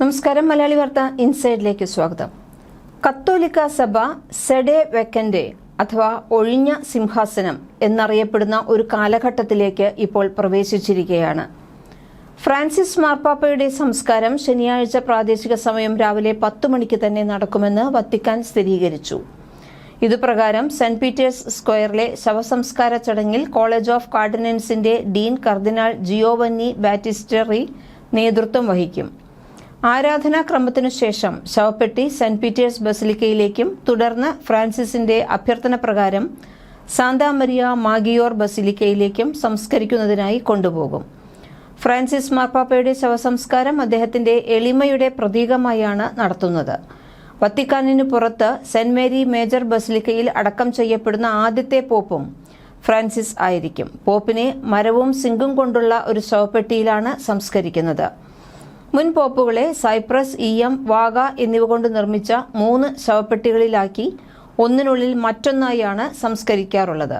നമസ്കാരം മലയാളി വാർത്ത ഇൻസൈഡിലേക്ക് സ്വാഗതം. കത്തോലിക്ക സഭ സെഡെ വെക്കൻഡെ അഥവാ ഒഴിഞ്ഞ സിംഹാസനം എന്നറിയപ്പെടുന്ന ഒരു കാലഘട്ടത്തിലേക്ക് ഇപ്പോൾ പ്രവേശിച്ചിരിക്കുകയാണ്. ഫ്രാൻസിസ് മാർപ്പാപ്പയുടെ സംസ്കാരം ശനിയാഴ്ച പ്രാദേശിക സമയം രാവിലെ പത്ത് മണിക്ക് തന്നെ നടക്കുമെന്ന് വത്തിക്കാൻ സ്ഥിരീകരിച്ചു. ഇതുപ്രകാരം സെന്റ് പീറ്റേഴ്സ് സ്ക്വയറിലെ ശവസംസ്കാര ചടങ്ങിൽ കോളേജ് ഓഫ് കാർഡിനൻസിന്റെ ഡീൻ കർദിനാൾ ജിയോവന്നി ബാറ്റിസ്റ്ററി നേതൃത്വം വഹിക്കും. ആരാധനാക്രമത്തിനു ശേഷം ശവപ്പെട്ടി സെന്റ് പീറ്റേഴ്സ് ബസിലിക്കയിലേക്കും തുടർന്ന് ഫ്രാൻസിസിന്റെ അഭ്യർത്ഥന പ്രകാരം സാന്താമരിയ മാഗിയോർ ബസിലിക്കയിലേക്കും സംസ്കരിക്കുന്നതിനായി കൊണ്ടുപോകും. ഫ്രാൻസിസ് മാർപ്പാപ്പയുടെ ശവസംസ്കാരം അദ്ദേഹത്തിന്റെ എളിമയുടെ പ്രതീകമായാണ് നടത്തുന്നത്. വത്തിക്കാനിന് പുറത്ത് സെന്റ് മേരി മേജർ ബസിലിക്കയിൽ അടക്കം ചെയ്യപ്പെടുന്ന ആദ്യത്തെ പോപ്പും ഫ്രാൻസിസ് ആയിരിക്കും. പോപ്പിനെ മരവും സിങ്കും കൊണ്ടുള്ള ഒരു ശവപ്പെട്ടിയിലാണ് സംസ്കരിക്കുന്നത്. മുൻ പോപ്പുകളെ സൈപ്രസ് ഈയം വാഗ എന്നിവ കൊണ്ട് നിർമ്മിച്ച മൂന്ന് ശവപ്പെട്ടികളിലാക്കി ഒന്നിനുള്ളിൽ മറ്റൊന്നായാണ് സംസ്കരിക്കാറുള്ളത്.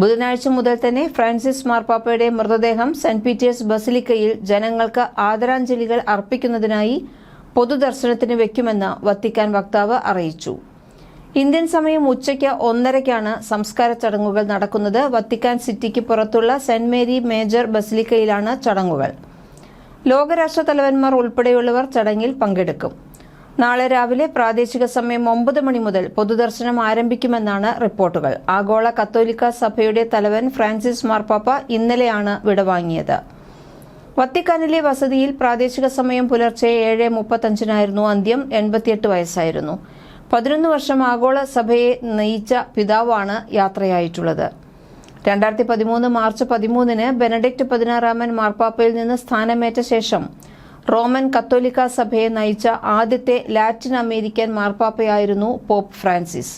ബുധനാഴ്ച മുതൽ തന്നെ ഫ്രാൻസിസ് മാർപ്പാപ്പയുടെ മൃതദേഹം സെന്റ് പീറ്റേഴ്സ് ബസിലിക്കയിൽ ജനങ്ങൾക്ക് ആദരാഞ്ജലികൾ അർപ്പിക്കുന്നതിനായി പൊതുദർശനത്തിന് വെക്കുമെന്ന് വത്തിക്കാൻ വക്താവ് അറിയിച്ചു. ഇന്ത്യൻ സമയം ഉച്ചയ്ക്ക് ഒന്നരയ്ക്കാണ് സംസ്കാര ചടങ്ങുകൾ നടക്കുന്നത്. വത്തിക്കാൻ സിറ്റിക്ക് പുറത്തുള്ള സെന്റ് മേരി മേജർ ബസിലിക്കയിലാണ് ചടങ്ങുകൾ. ലോകരാഷ്ട്ര തലവന്മാർ ഉൾപ്പെടെയുള്ളവർ ചടങ്ങിൽ പങ്കെടുക്കും. നാളെ രാവിലെ പ്രാദേശിക സമയം ഒമ്പത് മണി മുതൽ പൊതുദർശനം ആരംഭിക്കുമെന്നാണ് റിപ്പോർട്ടുകൾ. ആഗോള കത്തോലിക്ക സഭയുടെ തലവൻ ഫ്രാൻസിസ് മാർപ്പാപ്പ ഇന്നലെയാണ് വിടവാങ്ങിയത് വത്തിക്കാനിലെ വസതിയിൽ പ്രാദേശിക സമയം പുലർച്ചെ ഏഴ് മുപ്പത്തഞ്ചിനായിരുന്നു. അന്ത്യം എൺപത്തിയെട്ട് വയസ്സായിരുന്നു. പതിനൊന്ന് വർഷം ആഗോള സഭയെ നയിച്ച പിതാവാണ് യാത്രയായിട്ടുള്ളത്. രണ്ടായിരത്തി പതിമൂന്ന് മാർച്ച് പതിമൂന്നിന് ബെനഡിക്ട് പതിനാറാമൻ മാർപ്പാപ്പയിൽ നിന്ന് സ്ഥാനമേറ്റ ശേഷം റോമൻ കത്തോലിക്ക സഭയെ നയിച്ച ആദ്യത്തെ ലാറ്റിൻ അമേരിക്കൻ മാർപ്പാപ്പയായിരുന്നു പോപ്പ് ഫ്രാൻസിസ്.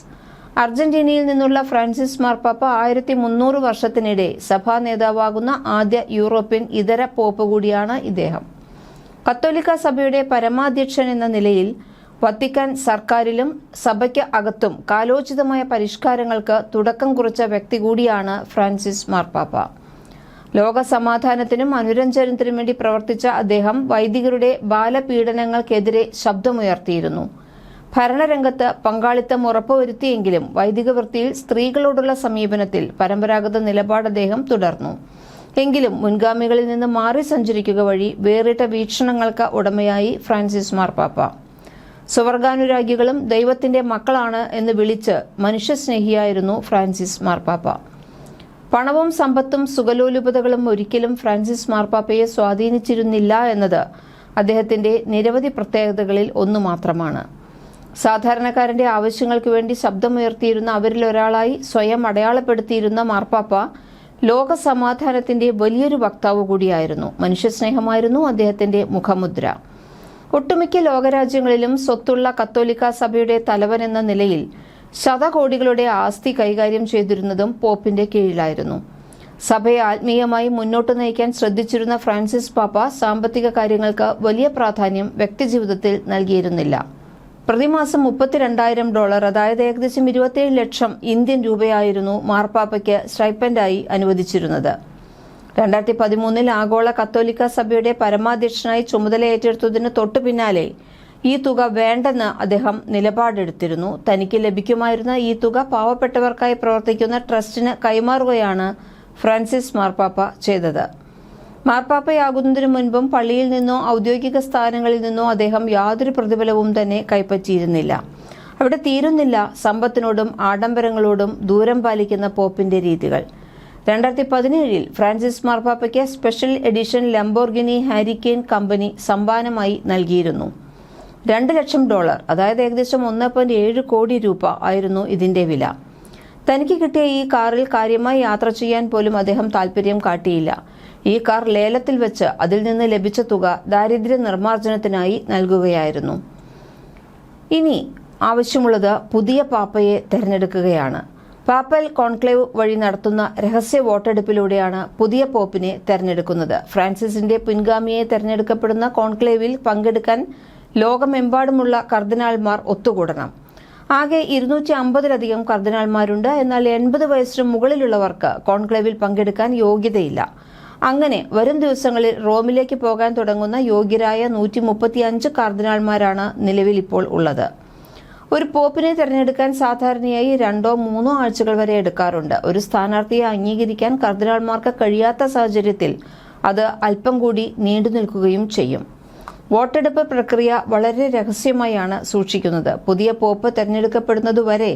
അർജന്റീനയിൽ നിന്നുള്ള ഫ്രാൻസിസ് മാർപ്പാപ്പ ആയിരത്തി മുന്നൂറ് വർഷത്തിനിടെ സഭാ നേതാവാകുന്ന ആദ്യ യൂറോപ്യൻ ഇതര പോപ്പ് കൂടിയാണ് ഇദ്ദേഹം. കത്തോലിക്ക സഭയുടെ പരമാധ്യക്ഷൻ എന്ന നിലയിൽ വത്തിക്കാൻ സർക്കാരിലും സഭയ്ക്ക് അകത്തും കാലോചിതമായ പരിഷ്കാരങ്ങൾക്ക് തുടക്കം കുറിച്ച വ്യക്തി കൂടിയാണ് ഫ്രാൻസിസ് മാർപ്പാപ്പ. ലോക സമാധാനത്തിനും അനുരഞ്ജനത്തിനും വേണ്ടി പ്രവർത്തിച്ച അദ്ദേഹം വൈദികരുടെ ബാലപീഡനങ്ങൾക്കെതിരെ ശബ്ദമുയർത്തിയിരുന്നു. ഭരണരംഗത്ത് പങ്കാളിത്തം ഉറപ്പുവരുത്തിയെങ്കിലും വൈദിക വൃത്തിയിൽ സ്ത്രീകളോടുള്ള സമീപനത്തിൽ പരമ്പരാഗത നിലപാട് അദ്ദേഹം തുടർന്നു. എങ്കിലും മുൻഗാമികളിൽ നിന്ന് മാറി സഞ്ചരിക്കുക വഴി വേറിട്ട വീക്ഷണങ്ങൾക്ക് ഉടമയായി ഫ്രാൻസിസ് മാർപ്പാപ്പ. സുവർഗാനുരാഗികളും ദൈവത്തിന്റെ മക്കളാണ് എന്ന് വിളിച്ച് മനുഷ്യസ്നേഹിയായിരുന്നു ഫ്രാൻസിസ് മാർപ്പാപ്പ. പണവും സമ്പത്തും സുഖലോലുപതകളും ഒരിക്കലും ഫ്രാൻസിസ് മാർപ്പാപ്പയെ സ്വാധീനിച്ചിരുന്നില്ല എന്നത് അദ്ദേഹത്തിന്റെ നിരവധി പ്രത്യേകതകളിൽ ഒന്നു മാത്രമാണ്. സാധാരണക്കാരന്റെ ആവശ്യങ്ങൾക്ക് വേണ്ടി ശബ്ദമുയർത്തിയിരുന്ന അവരിൽ ഒരാളായി സ്വയം അടയാളപ്പെടുത്തിയിരുന്ന മാർപ്പാപ്പ ലോക സമാധാനത്തിന്റെ വലിയൊരു വക്താവ് കൂടിയായിരുന്നു. മനുഷ്യസ്നേഹമായിരുന്നു അദ്ദേഹത്തിന്റെ മുഖമുദ്ര. ഒട്ടുമിക്ക ലോകരാജ്യങ്ങളിലും സ്വത്തുള്ള കത്തോലിക്ക സഭയുടെ തലവൻ എന്ന നിലയിൽ ശതകോടികളുടെ ആസ്തി കൈകാര്യം ചെയ്തിരുന്നതും പോപ്പിന്റെ കീഴിലായിരുന്നു. സഭയെ ആത്മീയമായി മുന്നോട്ട് നയിക്കാൻ ശ്രദ്ധിച്ചിരുന്ന ഫ്രാൻസിസ് പാപ്പ സാമ്പത്തിക കാര്യങ്ങൾക്ക് വലിയ പ്രാധാന്യം വ്യക്തിജീവിതത്തിൽ നൽകിയിരുന്നില്ല. പ്രതിമാസം മുപ്പത്തിരണ്ടായിരം ഡോളർ അതായത് ഏകദേശം ഇരുപത്തിയേഴ് ലക്ഷം ഇന്ത്യൻ രൂപയായിരുന്നു മാർപ്പാപ്പയ്ക്ക് സ്റ്റൈപ്പൻഡായി അനുവദിച്ചിരുന്നത്. രണ്ടായിരത്തി പതിമൂന്നിൽ ആഗോള കത്തോലിക്ക സഭയുടെ പരമാധ്യക്ഷനായി ചുമതല ഏറ്റെടുത്തതിന് തൊട്ടു പിന്നാലെ ഈ തുക വേണ്ടെന്ന് അദ്ദേഹം നിലപാടെടുത്തിരുന്നു. തനിക്ക് ലഭിക്കുമായിരുന്ന ഈ തുക പാവപ്പെട്ടവർക്കായി പ്രവർത്തിക്കുന്ന ട്രസ്റ്റിന് കൈമാറുകയാണ് ഫ്രാൻസിസ് മാർപ്പാപ്പ ചെയ്തത്. മാർപ്പാപ്പയാകുന്നതിനു മുൻപും പള്ളിയിൽ നിന്നോ ഔദ്യോഗിക സ്ഥാനങ്ങളിൽ നിന്നോ അദ്ദേഹം യാതൊരു പ്രതിഫലവും തന്നെ കൈപ്പറ്റിയിരുന്നില്ല. അവിടെ തീരുന്നില്ല സമ്പത്തിനോടും ആഡംബരങ്ങളോടും ദൂരം പാലിക്കുന്ന പോപ്പിന്റെ രീതികൾ. രണ്ടായിരത്തി പതിനേഴിൽ Francis മാർപ്പാപ്പയ്ക്ക് special edition Lamborghini hurricane company സമ്മാനമായി നൽകിയിരുന്നു. രണ്ട് ലക്ഷം ഡോളർ അതായത് ഏകദേശം ഒന്ന് പോയിന്റ് ഏഴ് കോടി രൂപ ആയിരുന്നു ഇതിന്റെ വില. തനിക്ക് കിട്ടിയ ഈ കാറിൽ കാര്യമായി യാത്ര ചെയ്യാൻ പോലും അദ്ദേഹം താല്പര്യം കാട്ടിയില്ല. ഈ കാർ ലേലത്തിൽ വെച്ച് അതിൽ നിന്ന് ലഭിച്ച തുക ദാരിദ്ര്യ നിർമ്മാർജനത്തിനായി നൽകുകയായിരുന്നു. ഇനി ആവശ്യമുള്ളത് പുതിയ പാപ്പയെ തെരഞ്ഞെടുക്കുകയാണ്. പാപ്പൽ കോൺക്ലേവ് വഴി നടത്തുന്ന രഹസ്യ വോട്ടെടുപ്പിലൂടെയാണ് പുതിയ പോപ്പിനെ തെരഞ്ഞെടുക്കുന്നത്. ഫ്രാൻസിസിന്റെ പിൻഗാമിയെ തെരഞ്ഞെടുക്കപ്പെടുന്ന കോൺക്ലേവിൽ പങ്കെടുക്കാൻ ലോകമെമ്പാടുമുള്ള കർദിനാൾമാർ ഒത്തുകൂടണം. ആകെ ഇരുന്നൂറ്റി അമ്പതിലധികം കർദിനാൾമാരുണ്ട്. എന്നാൽ എൺപത് വയസ്സിന് മുകളിലുള്ളവർക്ക് കോൺക്ലേവിൽ പങ്കെടുക്കാൻ യോഗ്യതയില്ല. അങ്ങനെ വരും ദിവസങ്ങളിൽ റോമിലേക്ക് പോകാൻ തുടങ്ങുന്ന യോഗ്യരായ നൂറ്റി മുപ്പത്തിയഞ്ച് കർദിനാൾമാരാണ് നിലവിൽ ഇപ്പോൾ ഉള്ളത്. ഒരു പോപ്പിനെ തിരഞ്ഞെടുക്കാൻ സാധാരണയായി രണ്ടോ മൂന്നോ ആഴ്ചകൾ വരെ എടുക്കാറുണ്ട്. ഒരു സ്ഥാനാർത്ഥിയെ അംഗീകരിക്കാൻ കർദിനാൾമാർക്ക് കഴിയാത്ത സാഹചര്യത്തിൽ അത് അല്പം കൂടി നീണ്ടു നിൽക്കുകയും ചെയ്യും. വോട്ടെടുപ്പ് പ്രക്രിയ വളരെ രഹസ്യമായാണ് സൂക്ഷിക്കുന്നത്. പുതിയ പോപ്പ് തെരഞ്ഞെടുക്കപ്പെടുന്നതുവരെ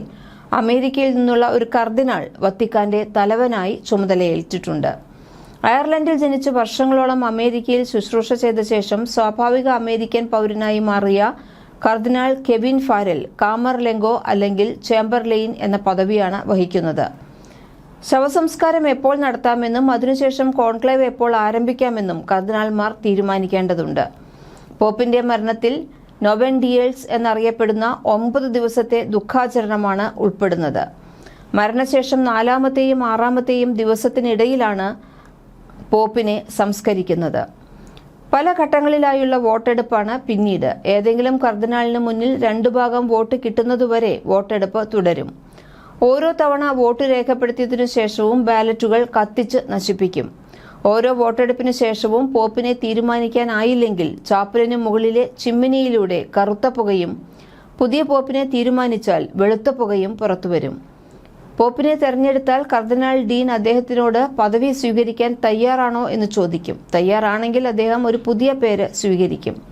അമേരിക്കയിൽ നിന്നുള്ള ഒരു കർദിനാൾ വത്തിക്കാന്റെ തലവനായി ചുമതലയേറ്റിട്ടുണ്ട് അയർലൻഡിൽ ജനിച്ച് വർഷങ്ങളോളം അമേരിക്കയിൽ ശുശ്രൂഷ ചെയ്ത ശേഷം സ്വാഭാവിക അമേരിക്കൻ പൗരനായി മാറിയ കർദിനാൾ കെവിൻ ഫാരൽ കാമർലെങ്കോ അല്ലെങ്കിൽ ചേംബർലെയിൻ എന്ന പദവിയാണ് വഹിക്കുന്നത്. ശവസംസ്കാരം എപ്പോൾ നടത്താമെന്നും അതിനുശേഷം കോൺക്ലേവ് എപ്പോൾ ആരംഭിക്കാമെന്നും കർദിനാൾമാർ തീരുമാനിക്കേണ്ടതുണ്ട്. പോപ്പിന്റെ മരണത്തിൽ നൊവൻഡിയേഴ്സ് എന്നറിയപ്പെടുന്ന ഒമ്പത് ദിവസത്തെ ദുഃഖാചരണമാണ് ഉൾപ്പെടുന്നത്. മരണശേഷം നാലാമത്തെയും ആറാമത്തെയും ദിവസത്തിനിടയിലാണ് പോപ്പിനെ സംസ്കരിക്കുന്നത്. പല ഘട്ടങ്ങളിലായുള്ള വോട്ടെടുപ്പാണ് പിന്നീട്. ഏതെങ്കിലും കർദിനാളിന് മുന്നിൽ രണ്ടു ഭാഗം വോട്ട് കിട്ടുന്നതുവരെ വോട്ടെടുപ്പ് തുടരും. ഓരോ തവണ വോട്ട് രേഖപ്പെടുത്തിയതിനു ശേഷവും ബാലറ്റുകൾ കത്തിച്ച് നശിപ്പിക്കും. ഓരോ വോട്ടെടുപ്പിന് ശേഷവും പോപ്പിനെ തീരുമാനിക്കാനായില്ലെങ്കിൽ ചാപ്പലിന് മുകളിലെ ചിമ്മിനിയിലൂടെ കറുത്ത പുകയും പുതിയ പോപ്പിനെ തീരുമാനിച്ചാൽ വെളുത്ത പുകയും പുറത്തുവരും. പോപ്പിനെ തെരഞ്ഞെടുത്താൽ കർദിനാൾ ഡീൻ അദ്ദേഹത്തിനോട് പദവി സ്വീകരിക്കാൻ തയ്യാറാണോ എന്ന് ചോദിക്കും. തയ്യാറാണെങ്കിൽ അദ്ദേഹം ഒരു പുതിയ പേര് സ്വീകരിക്കും.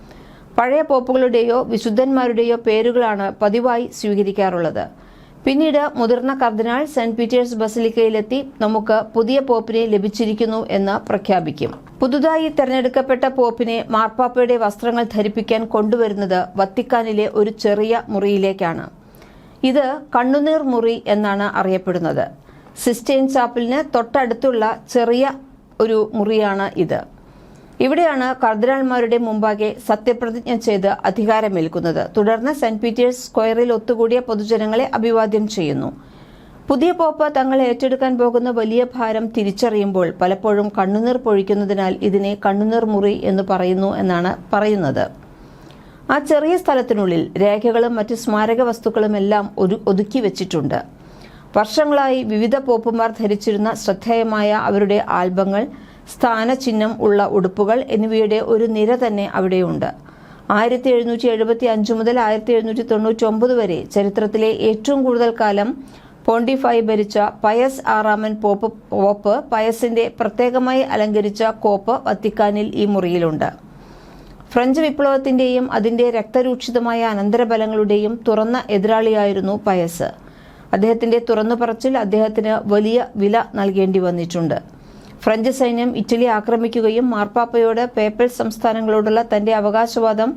പഴയ പോപ്പുകളുടെയോ വിശുദ്ധന്മാരുടെയോ പേരുകളാണ് പതിവായി സ്വീകരിക്കാറുള്ളത്. പിന്നീട് മുതിർന്ന കർദിനാൾ സെന്റ് പീറ്റേഴ്സ് ബസിലിക്കയിലെത്തി നമുക്ക് പുതിയ പോപ്പിനെ ലഭിച്ചിരിക്കുന്നു എന്ന് പ്രഖ്യാപിക്കും. പുതുതായി തെരഞ്ഞെടുക്കപ്പെട്ട പോപ്പിനെ മാർപ്പാപ്പയുടെ വസ്ത്രങ്ങൾ ധരിപ്പിക്കാൻ കൊണ്ടുവരുന്നത് വത്തിക്കാനിലെ ഒരു ചെറിയ മുറിയിലേക്കാണ്. ഇത് കണ്ണുനീർ മുറി എന്നാണ് അറിയപ്പെടുന്നത്. സിസ്റ്റൈൻ ചാപ്പലിന് തൊട്ടടുത്തുള്ള ചെറിയ ഒരു മുറിയാണ് ഇത്. ഇവിടെയാണ് കർദിനാൾമാരുടെ മുമ്പാകെ സത്യപ്രതിജ്ഞ ചെയ്ത് അധികാരമേൽക്കുന്നത്. തുടർന്ന് സെന്റ് പീറ്റേഴ്സ് സ്ക്വയറിൽ ഒത്തുകൂടിയ പൊതുജനങ്ങളെ അഭിവാദ്യം ചെയ്യുന്നു. പുതിയ പോപ്പ് തങ്ങൾ ഏറ്റെടുക്കാൻ പോകുന്ന വലിയ ഭാരം തിരിച്ചറിയുമ്പോൾ പലപ്പോഴും കണ്ണുനീർ പൊഴിക്കുന്നതിനാൽ ഇതിനെ കണ്ണുനീർ മുറി എന്ന് പറയുന്നു എന്നാണ് പറയുന്നത്. ആ ചെറിയ സ്ഥലത്തിനുള്ളിൽ രേഖകളും മറ്റ് സ്മാരക വസ്തുക്കളും എല്ലാം ഒരു ഒതുക്കി വെച്ചിട്ടുണ്ട്. വർഷങ്ങളായി വിവിധ പോപ്പുമാർ ധരിച്ചിരുന്ന ശ്രദ്ധേയമായ അവരുടെ ആൽബങ്ങൾ സ്ഥാനചിഹ്നം ഉള്ള ഉടുപ്പുകൾ എന്നിവയുടെ ഒരു നിര തന്നെ അവിടെയുണ്ട്. ആയിരത്തി എഴുന്നൂറ്റി എഴുപത്തി അഞ്ച് മുതൽ ആയിരത്തി എഴുന്നൂറ്റി തൊണ്ണൂറ്റി ഒമ്പത് വരെ ചരിത്രത്തിലെ ഏറ്റവും കൂടുതൽ കാലം പോണ്ടിഫൈ ഭരിച്ച പയസ് ആറാമൻ പോപ്പ് പോപ്പ് പയസിന്റെ പ്രത്യേകമായി അലങ്കരിച്ച കോപ്പ് വത്തിക്കാനിൽ ഈ മുറിയിലുണ്ട്. ഫ്രഞ്ച് വിപ്ലവത്തിന്റെയും അതിന്റെ രക്തരൂക്ഷിതമായ അനന്തരഫലങ്ങളുടെയും തുറന്ന എതിരാളിയായിരുന്നു പയസ്. അദ്ദേഹത്തിന്റെ തുറന്നു പറച്ചിൽ അദ്ദേഹത്തിന് വലിയ വില നൽകേണ്ടി വന്നിട്ടുണ്ട്. ഫ്രഞ്ച് സൈന്യം ഇറ്റലി ആക്രമിക്കുകയും മാർപ്പാപ്പയോട് പേപ്പൽ സംസ്ഥാനങ്ങളോടുള്ള തന്റെ അവകാശവാദം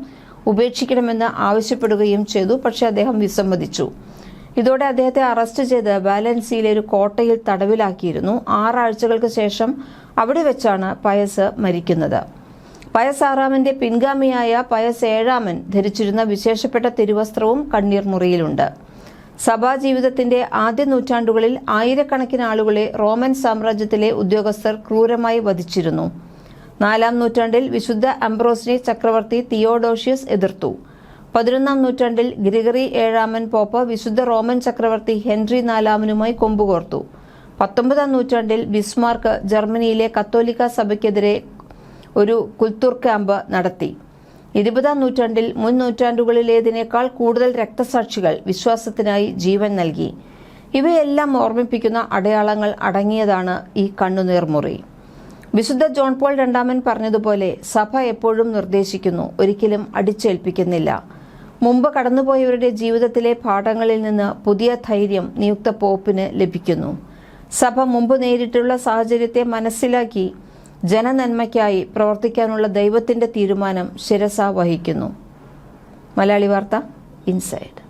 ഉപേക്ഷിക്കണമെന്ന് ആവശ്യപ്പെടുകയും ചെയ്തു പക്ഷേ അദ്ദേഹം വിസമ്മതിച്ചു. ഇതോടെ അദ്ദേഹത്തെ അറസ്റ്റ് ചെയ്ത് ബാലൻസിയിലെ ഒരു കോട്ടയിൽ തടവിലാക്കിയിരുന്നു. ആറാഴ്ചകൾക്ക് ശേഷം അവിടെ വെച്ചാണ് പയസ് മരിക്കുന്നത്. പയസ് ആറാമന്റെ പിൻഗാമിയായ പയസ് ഏഴാമൻ ധരിച്ചിരുന്ന വിശേഷപ്പെട്ട തിരുവസ്ത്രവും കണ്ണീർ മുറിയിലുണ്ട്. സഭാ ജീവിതത്തിന്റെ ആദ്യ നൂറ്റാണ്ടുകളിൽ ആയിരക്കണക്കിന് ആളുകളെ റോമൻ സാമ്രാജ്യത്തിലെ ഉദ്യോഗസ്ഥർ ക്രൂരമായി വധിച്ചിരുന്നു. നാലാം നൂറ്റാണ്ടിൽ വിശുദ്ധ അംബ്രോസിനെ ചക്രവർത്തി തിയോഡോഷ്യസ് എതിർത്തു. പതിനൊന്നാം നൂറ്റാണ്ടിൽ ഗ്രിഗറി ഏഴാമൻ പോപ്പ് വിശുദ്ധ റോമൻ ചക്രവർത്തി ഹെൻറി നാലാമനുമായി കൊമ്പുകോർത്തു. പത്തൊമ്പതാം നൂറ്റാണ്ടിൽ ബിസ്മാർക്ക് ജർമ്മനിയിലെ കത്തോലിക്ക സഭയ്ക്കെതിരെ ഒരു കുൽത്തൂർ ക്യാമ്പ് നടത്തി. ഇരുപതാം നൂറ്റാണ്ടിൽ മുൻ നൂറ്റാണ്ടുകളിലേതിനേക്കാൾ കൂടുതൽ രക്തസാക്ഷികൾ വിശ്വാസത്തിനായി ജീവൻ നൽകി. ഇവയെല്ലാം ഓർമ്മിപ്പിക്കുന്ന അടയാളങ്ങൾ അടങ്ങിയതാണ് ഈ കണ്ണുനീർമുറി വിശുദ്ധ ജോൺ പോൾ രണ്ടാമൻ പറഞ്ഞതുപോലെ സഭ എപ്പോഴും നിർദ്ദേശിക്കുന്നു ഒരിക്കലും അടിച്ചേൽപ്പിക്കുന്നില്ല. മുമ്പ് കടന്നുപോയവരുടെ ജീവിതത്തിലെ പാഠങ്ങളിൽ നിന്ന് പുതിയ ധൈര്യം നിയുക്ത പോപ്പിന് ലഭിക്കുന്നു. സഭ മുമ്പ് നേരിട്ടുള്ള സാഹചര്യത്തെ മനസ്സിലാക്കി ജനനന്മയ്ക്കായി പ്രവർത്തിക്കാനുള്ള ദൈവത്തിന്റെ തീരുമാനം ശിരസ വഹിക്കുന്നു. മലയാളി വാർത്ത ഇൻസൈഡ്.